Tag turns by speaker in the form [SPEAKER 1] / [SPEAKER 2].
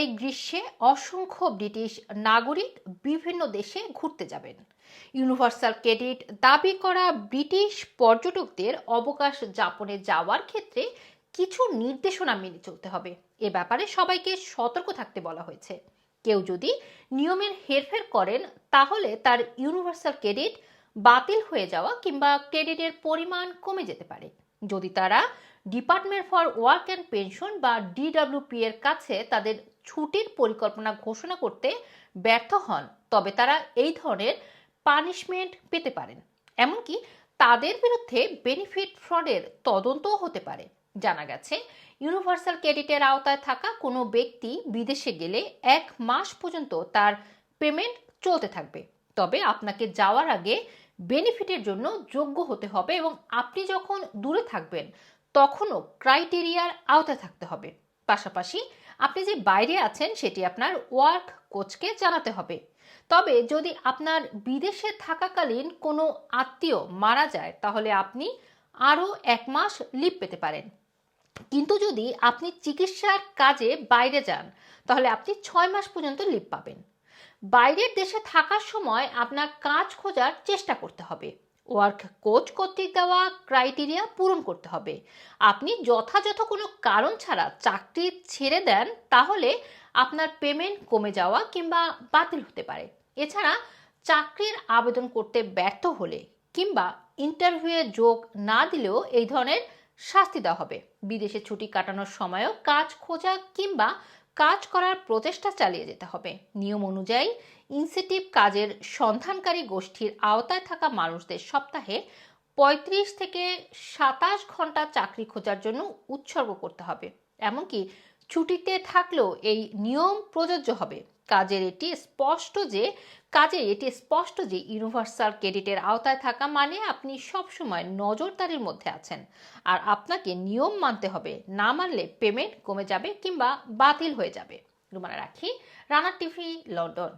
[SPEAKER 1] এই গ্রীষ্মে অসংখ্য ব্রিটিশ নাগরিক বিভিন্ন দেশে ঘুরতে যাবেন। ইউনিভার্সাল ক্রেডিট দাবি করা ব্রিটিশ পর্যটকদের অবকাশ যাপনে যাওয়ার ক্ষেত্রে কিছু নির্দেশনা মেনে চলতে হবে। এ ব্যাপারে সবাইকে সতর্ক থাকতে বলা হয়েছে। কেউ যদি নিয়মের হেরফের করেন, তাহলে তার ইউনিভার্সাল ক্রেডিট বাতিল হয়ে যাওয়া কিংবা ক্রেডিটের পরিমাণ কমে যেতে পারে। যদি তারা department for work and pension বা ডিডব্লিউপি এর কাছে তাদের ছুটির পরিকল্পনা ঘোষণা করতে ব্যর্থ হন, তবে তারা এই ধরনের পানিশমেন্ট পেতে পারেন। এমনকি তাদের বিরুদ্ধে বেনিফিট ফ্রডের তদন্তও হতে পারে। জানা গেছে, ইউনিভার্সাল ক্রেডিটের আওতায় থাকা কোনো ব্যক্তি বিদেশে গেলে এক মাস পর্যন্ত তার পেমেন্ট চলতে থাকবে। তবে আপনাকে যাওয়ার আগে বেনিফিটের জন্য যোগ্য হতে হবে এবং আপনি যখন দূরে থাকবেন তখনও ক্রাইটেরিয়ার আওতায় থাকতে হবে। পাশাপাশি আপনি যে বাইরে আছেন, সেটি আপনার ওয়ার্ক কোচকে জানাতে হবে। তবে যদি আপনার বিদেশে থাকাকালীন কোনো আত্মীয় মারা যায়, তাহলে আপনি আরও এক মাস লিভ পেতে পারেন। কিন্তু যদি আপনি চিকিৎসার কাজে বাইরে যান, তাহলে আপনি ছয় মাস পর্যন্ত লিভ পাবেন। বাইরের দেশে থাকার সময় আপনার কাজ খোঁজার চেষ্টা করতে হবে। ওয়ার্ক কোচ কর্তৃক দেওয়া ক্রাইটেরিয়া পূরণ করতে হবে। আপনি যথাযথ কোনো কারণ ছাড়া চাকরি ছেড়ে দেন, তাহলে আপনার পেমেন্ট কমে যাওয়া কিংবা বাতিল হতে পারে। এছাড়া চাকরির আবেদন করতে ব্যর্থ হলে কিংবা ইন্টারভিউয়ে যোগ না দিলেও এই ধরনের শাস্তি দেওয়া হবে। বিদেশে ছুটি কাটানোর সময়ও কাজ খোঁজা কিংবা কাজ করার প্রচেষ্টা চালিয়ে যেতে হবে। নিয়ম অনুযায়ী ইনসেটিভ কাজের সন্ধানকারী গোষ্ঠীর আওতায় থাকা মানুষদের সপ্তাহে পঁয়ত্রিশ থেকে সাতাশ ঘণ্টা চাকরি খোঁজার জন্য উৎসর্গ করতে হবে। এমনকি ছুটিতে থাকলেও এই নিয়ম প্রযোজ্য হবে। কাজের এটি স্পষ্ট যে কাজে এটি স্পষ্ট যে ইউনিভার্সাল ক্রেডিটের আওতায় থাকা মানে আপনি সবসময় নজরদারির মধ্যে আছেন। আর আপনাকে নিয়ম মানতে হবে, না মানলে পেমেন্ট কমে যাবে কিংবা বাতিল হয়ে যাবে। রুমানা রাখি, রানা টিভি, লন্ডন।